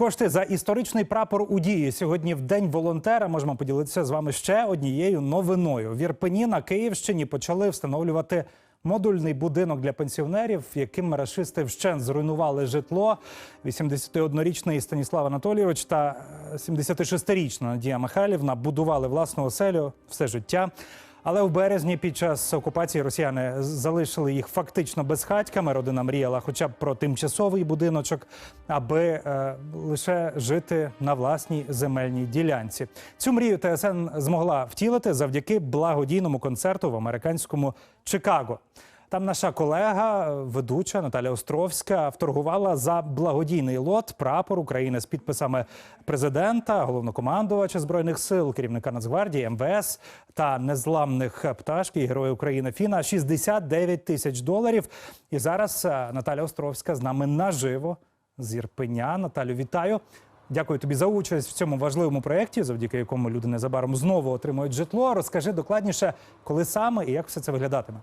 Кошти за історичний прапор у дії сьогодні в день волонтера. Можемо поділитися з вами ще однією новиною. В Ірпені на Київщині почали встановлювати модульний будинок для пенсіонерів, яким рашисти вщент зруйнували житло. 81-річний Станіслав Анатолійович та 76-річна Надія Михайлівна будували власну оселю все життя. Але в березні під час окупації росіяни залишили їх фактично безхатьками. Родина мріяла хоча б про тимчасовий будиночок, аби е, лише жити на власній земельній ділянці. Цю мрію ТСН змогла втілити завдяки благодійному концерту в американському Чикаго. Там наша колега, ведуча Наталя Островська, вторгувала за благодійний лот прапор України з підписами президента, головнокомандувача збройних сил, керівника Нацгвардії, МВС та незламних пташки і Герої України Фіна 69 тисяч доларів. І зараз е, Наталя Островська з нами наживо з Ірпеня. Наталю, вітаю. Дякую тобі за участь в цьому важливому проєкті, завдяки якому люди незабаром знову отримують житло. Розкажи докладніше, коли саме і як все це виглядатиме.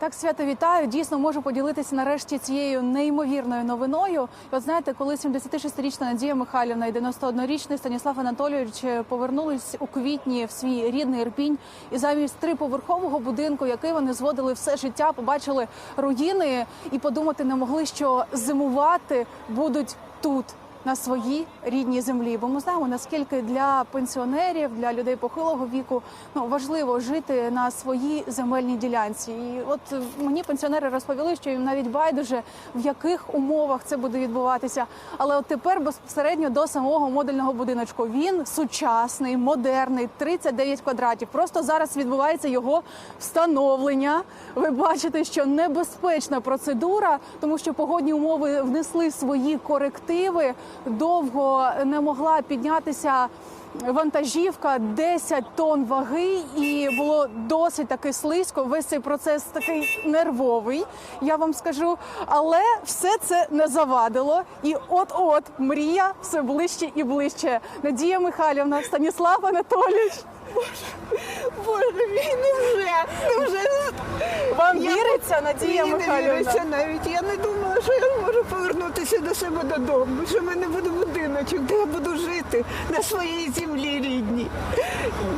Так, свято вітаю. Дійсно можу поділитися нарешті цією неймовірною новиною. І От знаєте, коли 76-річна Надія Михайлівна і 91-річний Станіслав Анатолійович повернулись у квітні в свій рідний Ірпінь, і замість триповерхового будинку, який вони зводили все життя, побачили руїни і подумати не могли, що зимувати будуть тут. На своїй рідній землі, бо ми знаємо наскільки для пенсіонерів, для людей похилого віку ну важливо жити на своїй земельній ділянці. І от мені пенсіонери розповіли, що їм навіть байдуже в яких умовах це буде відбуватися. Але от тепер безпосередньо до самого модульного будиночку він сучасний, модерний, 39 квадратів. Просто зараз відбувається його встановлення. Ви бачите, що небезпечна процедура, тому що погодні умови внесли свої корективи. Довго не могла піднятися вантажівка 10 тонн ваги, і було досить таки слизько. Весь цей процес такий нервовий, я вам скажу. Але все це не завадило. І от-от мрія все ближче і ближче. Надія Михайлівна, Станіслав Анатолійович. Боже мій, невже? Невже? Вам Я- Надія Мені не Михайлівна? віриться навіть. Я не думала, що я можу повернутися до себе додому, що в мене буде будиночок, де я буду жити на своїй землі рідній.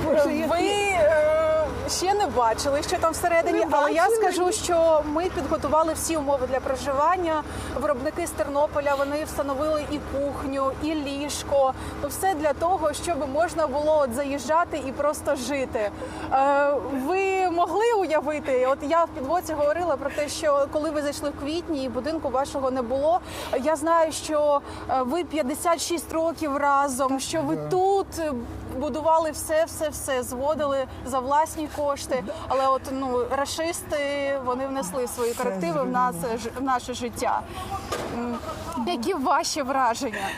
Боже, я- Ви е, ще не бачили, що там всередині, Не але я скажу, що ми підготували всі умови для проживання. Виробники з Тернополя вони встановили і кухню, і ліжко. Ну, все для того, щоб можна було от заїжджати і просто жити. Е, ви могли уявити? От я в підводці говорила про те, що коли ви зайшли в квітні і будинку вашого не було. Я знаю, що е, ви 56 років разом, що ви тут будували все, все, все, зводили за власні кошти. Але от ну рашисти вони внесли свої корективи в нас в наше життя. Які ваші враження?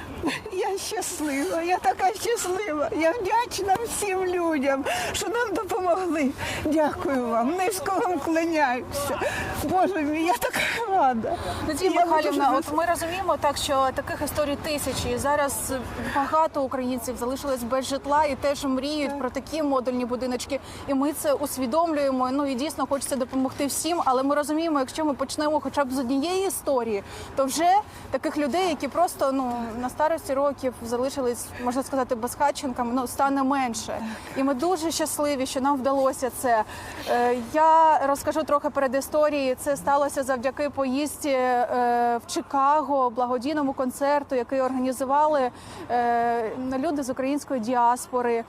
Я щаслива, я така щаслива. Я вдячна всім людям, що нам допомогли. Дякую вам. Низько вам кланяюся. Боже мій, я така рада. Надія Михайлівна, дуже- от ми розуміємо так, що таких історій тисячі. Зараз багато українців залишились без житла і теж мріють про такі модульні будиночки. І ми це усвідомлюємо. Ну і дійсно хочеться допомогти всім. Але ми розуміємо, якщо ми почнемо хоча б з однієї історії, то вже таких людей, які просто ну на старості років залишились, можна сказати, безхатченками, ну стане менше. І ми дуже щасливі, що нам вдалося це. Е, Я розкажу трохи перед історією. Це сталося завдяки поїздці е, в Чикаго, благодійному концерту, який організували е, люди з української діаспори.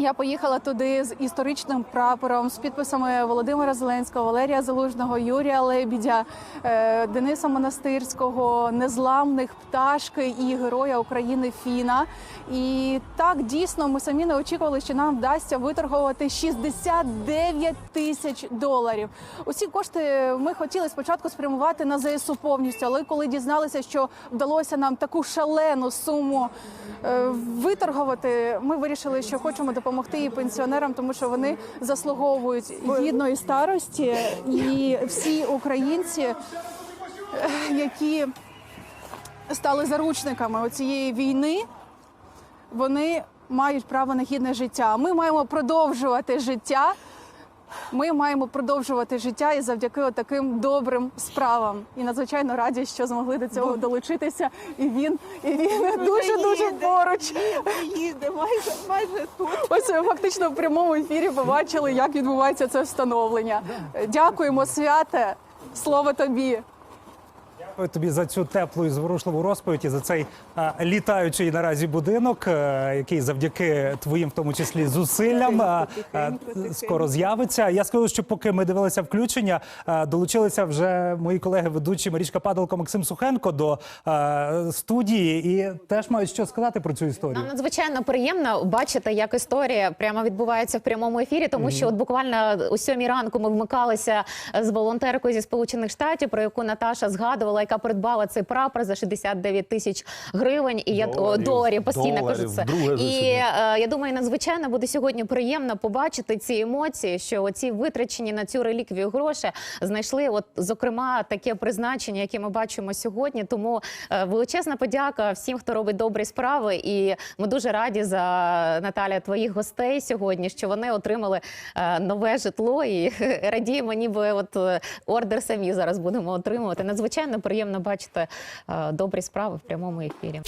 Я поїхала туди з історичним прапором, з підписами Володимира Зеленського, Валерія Залужного, Юрія Лебідя, е, Дениса Монастирського, незламних пташки і героя України Фіна. І так дійсно ми самі не очікували, що нам вдасться виторгувати 69 тисяч доларів. Усі кошти ми хотіли спочатку спрямувати на ЗСУ повністю, але коли дізналися, що вдалося нам таку шалену суму е, виторгувати, ми вирішили, що хочемо допомогти і пенсіонерам, тому що вони заслуговують гідної старості, і всі українці, е, які стали заручниками цієї війни, вони мають право на гідне життя. Ми маємо продовжувати життя Ми маємо продовжувати життя і завдяки таким добрим справам. І надзвичайно раді, що змогли до цього долучитися. І він, і він дуже дуже поруч. Їде, майже, майже тут. Ось фактично в прямому ефірі побачили, як відбувається це встановлення. Дякуємо, святе. Слово тобі. Дякую тобі за цю теплу і зворушливу розповідь і за цей а, літаючий наразі будинок, е, який завдяки твоїм, в тому числі, зусиллям а, а, скоро з'явиться. Я скажу, що поки ми дивилися включення, а, долучилися вже мої колеги ведучі Марічка Падалко, Максим Сухенко до а, студії і теж мають що сказати про цю історію. Нам надзвичайно приємно бачити, як історія прямо відбувається в прямому ефірі, тому що от буквально о сьомій ранку ми вмикалися з волонтеркою зі сполучених штатів, про яку Наташа згадувала, яка придбала цей прапор за 69 тисяч гривень. І я Доларів. доларів постійно Доларів. кажу це. І е, я думаю, надзвичайно буде сьогодні приємно побачити ці емоції, що ці витрачені на цю реліквію гроші знайшли, от зокрема, таке призначення, яке ми бачимо сьогодні. Тому е, величезна подяка всім, хто робить добрі справи. І ми дуже раді за Наталя твоїх гостей сьогодні, що вони отримали е, нове житло і радіємо, ніби от ордер самі зараз будемо отримувати. Надзвичайно приємно бачити е, добрі справи в прямому ефірі.